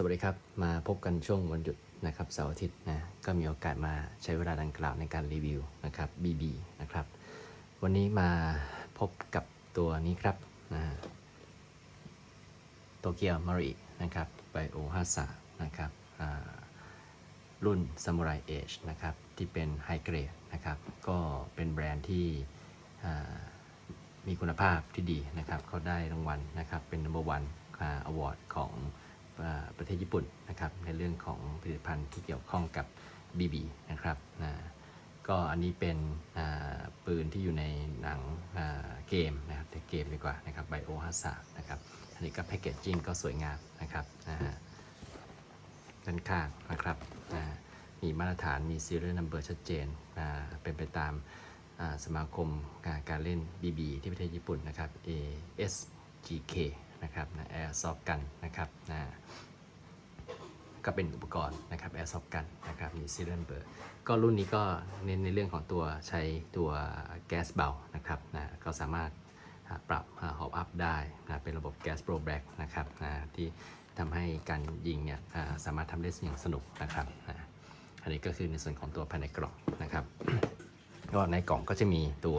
สวัสดีครับ มาพบกันช่วงวันหยุดนะครับเสาร์อาทิตย์นะก็มีโอกาสมาใช้เวลาดังกล่าวในการรีวิวนะครับ BB นะครับ วันนี้มาพบกับตัวนี้ครับนะโตเกียวมารินะครับไบโอฮาสะนะครับรุ่น Samurai Age นะครับ ที่เป็นไฮเกรดนะครับ ก็เป็นแบรนด์ที่มีคุณภาพที่ดีนะครับเขาได้รางวัลนะครับเป็น number one อ่า award ของ ประเทศญี่ปุ่นนะครับในเรื่องของผลิตภัณฑ์ที่เกี่ยวข้องกับ BB นะครับนะก็อันนี้เป็นปืนที่อยู่ในหนังเกมนะครับแต่เกมดีกว่านะครับ Bio Hazard นะครับอันนี้ก็แพ c เกจจิ้งก็สวยงามนะครับนะฮะด้านข้างนะครับมีมาตรฐานมี serial number ชัดเจนเป็นไปตามสมาคมการการเล่น BB ที่ประเทศญี่ปุ่นนะครับ ASGK นะครับนะ Airsoft Gun นะครับนะก็เป็นอุปกรณ์นะครับ Airsoft Gun นะครับมี serial number ก็รุ่นนี้ก็เน้นในเรื่องของตัวใช้ตัวแก๊สเบานะครับนะก็สามารถปรับฮอปอัพได้นะเป็นระบบแก๊สโปรแบล็กนะครับนะที่ทำให้การยิงเนี่ยสามารถทำได้อย่างสนุกนะครับนะอันนี้ก็คือในส่วนของตัวภายในกล่องนะครับ ก็ในกล่องก็จะมีตัว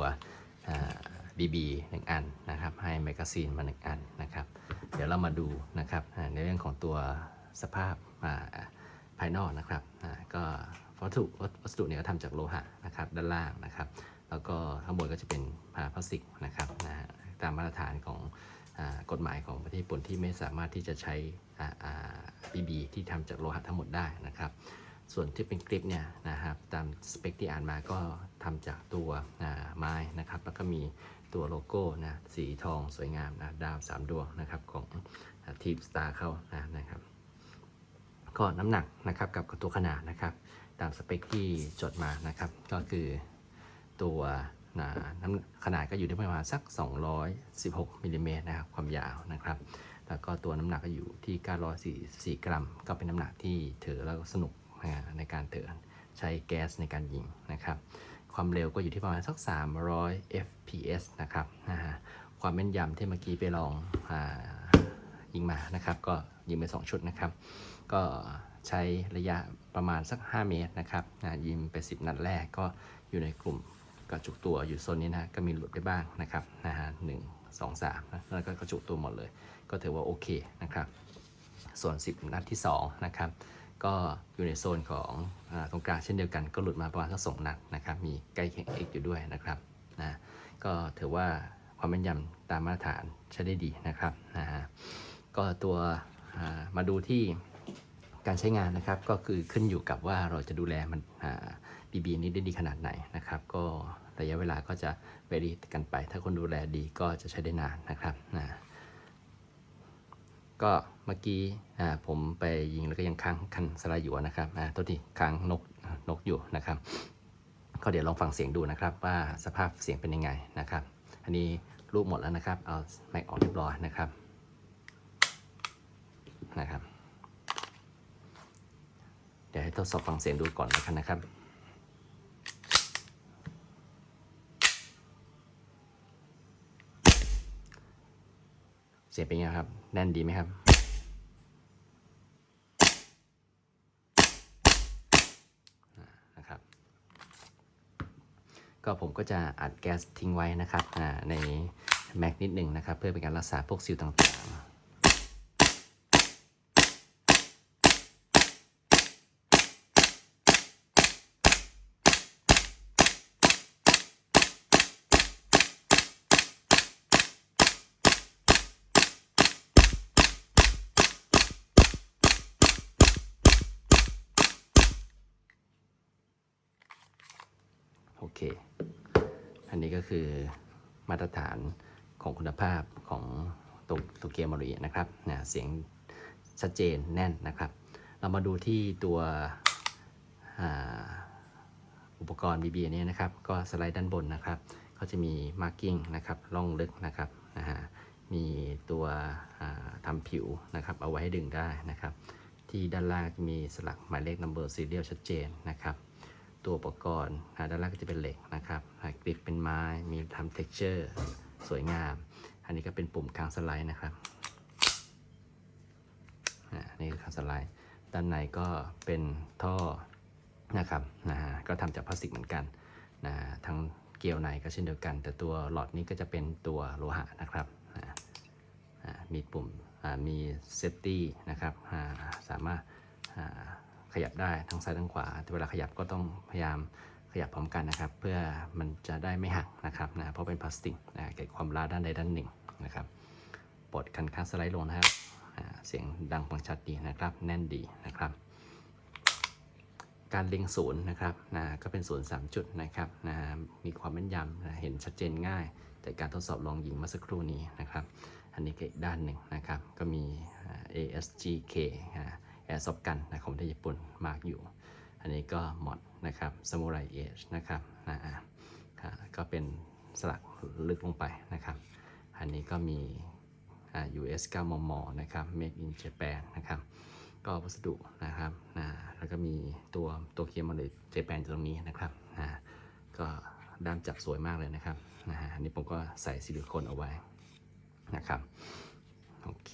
อ่า BB หนึ่งอันนะครับ ให้แมกกาซีนมาหนึ่งอัน ดี๋ยวเรามาดูนะครับในเรื่องของตัวสภาพภายนอกนะครับก็วัตถุวัสดุเนี่ยก็ทำจากโลหะนะครับด้านล่างนะครับ แล้วก็ข้างบนก็จะเป็นพลาสติกนะครับตามมาตรฐานของกฎหมายของประเทศญี่ปุ่นที่ไม่สามารถที่จะใช้อ่าอ่า BB ที่ทำจากโลหะทั้งหมดได้นะครับ ส่วนที่เป็นกริปเนี่ยนะครับตามสเปคที่อ่านมาก็ทำจากตัวไม้นะครับ แล้วก็มี ตัวโลโก้นะสีทองสวยงามนะดาวสามดวงนะครับของทีมสตาร์เข้านะนะครับก็น้ำหนักนะครับกับตัวขนาดนะครับ ตามสเปคที่จดมานะครับ ก็คือตัวนะน้ำขนาดก็อยู่ที่ประมาณสัก 216มิลลิเมตรนะครับความยาวนะครับ แล้วก็ตัวน้ำหนักก็อยู่ที่ 944 กรัม ก็เป็นน้ำหนักที่ถือแล้วก็สนุกนะในการถือใช้แก๊สในการยิงนะครับ ความเร็วก็อยู่ที่ประมาณสัก 300 fps นะครับความแม่นยำที่เมื่อกี้ไปลองอยิงมานะครับ ก็ยิงไป 2 ชุดนะครับ ก็ใช้ระยะประมาณสัก 5 เมตรนะครับยิงไป 10 นัดแรกก็อยู่ในกลุ่มกระจุกตัวอยู่โซนนี้นะก็มีหลุดได้บ้างนะครับนะฮะหนึ่งสองสามนะแล้วก็กระจุกตัวหมดเลย ก็ถือว่าโอเคนะครับ ส่วน 10 นัดที่ 2 นะครับ ก็อยู่ในโซนของอตรงกลางเช่นเดียวกัน ก็หลุดมาประมาณสักสองนัดนะครับ มีใกล้เคียง X อยู่ด้วยนะครับนะก็ถือว่าความแม่นยำตามมาตรฐานใช้ได้ดีนะครับนะฮะก็ตัวมาดูที่การใช้งานนะครับ ก็คือขึ้นอยู่กับว่าเราจะดูแลมันบีบีนี้ได้ดีขนาดไหนนะครับ ก็ระยะเวลาก็จะเวรีกันไป ถ้าคนดูแลดีก็จะใช้ได้นานนะครับนะก็ มื่อกี้ผมไปยิงแล้วก็ยังค้างคันสลด์อยู่นะครับอ่าตัวที่ค้างนกนกอยู่นะครับ ก็เดี๋ยวลองฟังเสียงดูนะครับ ว่าสภาพเสียงเป็นยังไงนะครับ อันนี้รูปหมดแล้วนะครับ เอาแม็กออกเรียบร้อยนะครับนะครับ เดี๋ยวให้ทดสอบฟังเสียงดูก่อนแล้วกันนะครับเสียงเป็นไงครับ แน่นดีไหมครับ ก็ผมก็จะอัดแก๊สทิ้งไว้นะครับในแม็กนิดหนึ่งนะครับ เพื่อเป็นการรักษาพวกซิลต่าง โอเค อันนี้ก็คือมาตรฐานของคุณภาพของตัวตัวเกียร์มารีนะครับนะเสียงชัดเจนแน่นนะครับ เรามาดูที่ตัวอ,อุปกรณ์ BB อันนี้นะครับ ก็สไลด์ด้านบนนะครับ ก็จะมี marking นะครับร่องลึกนะครับนะฮะมีตัวอ่าทำผิวนะครับ เอาไว้ให้ดึงได้นะครับ ที่ด้านล่างจะมีสลักหมายเลข number serial ชัดเจนนะครับ ตัวอุปกรณ์อ่าด้านล่างก็จะเป็นเหล็กนะครับกริปเป็นไม้มีทำ texture สวยงาม อันนี้ก็เป็นปุ่มค้างสไลด์นะครับนี่คือคัสไลด์ ด้านในก็เป็นท่อนะครับนะฮะก็ทำจากพลาสติกเหมือนกันนะทั้งเกลียวในก็เช่นเดียวกัน แต่ตัวหลอดนี้ก็จะเป็นตัวโลหะนะครับนะมีปุ่มมีเซฟตี้นะครับสามารถ ขยับได้ทั้งซ้ายทั้งขวา แต่เวลาขยับก็ต้องพยายามขยับพร้อมกันนะครับ เพื่อมันจะได้ไม่หักนะครับนะเพราะเป็นพลาสติกนะเกิดความร้าด้านใดด้านหนึ่งนะครับปลดคันค้างสไลด์ลงนะครับเสียงดังฟังชัดดีนะครับ แน่นดีนะครับ การเล็งศูนย์นะครับนะก็เป็นศูนย์สามจุดนะครับนะมีความแม่นยำนะเห็นชัดเจนง่ายจากการทดสอบลองยิงเมื่อสักครู่นี้นะครับ อันนี้ก็อีกด้านหนึ่งนะครับ ก็มี ASGK แอร์ซอฟกันนะของประเทศญี่ปุ่นมากอยู่ อันนี้ก็หมอดนะครับ Samurai Edge นะครับนะอ่าอ่าก็เป็นสลักลึกลงไปนะครับ อันนี้ก็มีอ่า US 9 มม นะครับ Made in Japan นะครับ ก็วัสดุนะครับนะแล้วก็มีตัวตัวเคียมมาเลยเจแปนตรงนี้นะครับนะก็ด้ามจับสวยมากเลยนะครับนะฮะอันนี้ผมก็ใส่ซิลิโคนเอาไว้นะครับ โอเค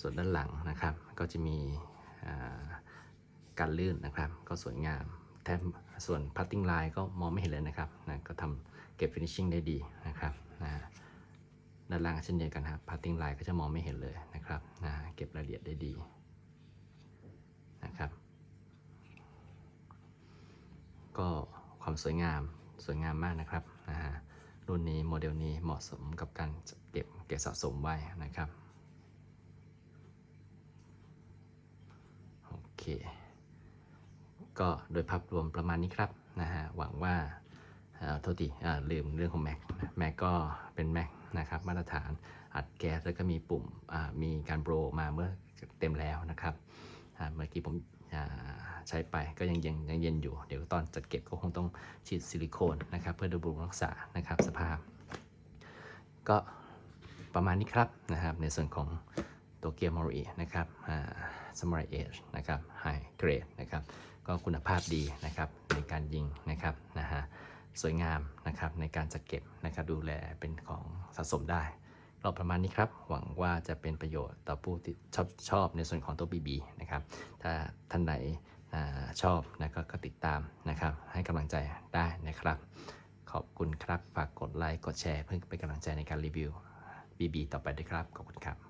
ส่วนด้านหลังนะครับ ก็จะมีการลื่นนะครับ ก็สวยงามแทบส่วนพัตติ้งไลน์ก็มองไม่เห็นเลยนะครับนะก็ทำเก็บฟินิชชิ่งได้ดีนะครับนะด้านล่างเช่นเดียวกันครับพัตติ้งไลน์ก็จะมองไม่เห็นเลยนะครับนะเก็บรายละเอียดได้ดีนะครับ ก็ความสวยงามสวยงามมากนะครับนะฮะรุ่นนี้โมเดลนี้เหมาะสมกับการเก็บเก็บสะสมไว้นะครับ โอเค ก็โดยภาพรวมประมาณนี้ครับนะฮะหวังว่าเอ่อโทษทีอ่าลืมเรื่องของแม็กแม็กก็เป็นแม็กนะครับมาตรฐานอัดแก๊สแล้วก็มีปุ่มอ่ามีการโบรมาเมื่อเต็มแล้วนะครับอ่าเมื่อกี้ผมอ่าใช้ไปก็ยังยังยังเย็นอยู่ เดี๋ยวตอนจัดเก็บก็คงต้องฉีดซิลิโคนนะครับ เพื่อดูบำรุรักษานะครับสภาพ ก็ประมาณนี้ครับนะครับในส่วนของ ตัวเกียร์มอรีนะครับสมัยเอชนะครับไฮเกรดนะครับก็คุณภาพดีนะครับในการยิงนะครับนะฮะสวยงามนะครับในการจัดเก็บนะครับดูแลเป็นของสะสมได้เราประมาณนี้ครับ หวังว่าจะเป็นประโยชน์ต่อผู้ที่ชอบชอบในส่วนของตัว BB นะครับ ถ้าท่านไหนอชอบนะก็ก็ติดตามนะครับ ให้กำลังใจได้นะครับ ขอบคุณครับ ฝากกดไลค์ กดแชร์ เพื่อเป็นกำลังใจในการรีวิว BB ต่อไปด้วยครับ ขอบคุณครับ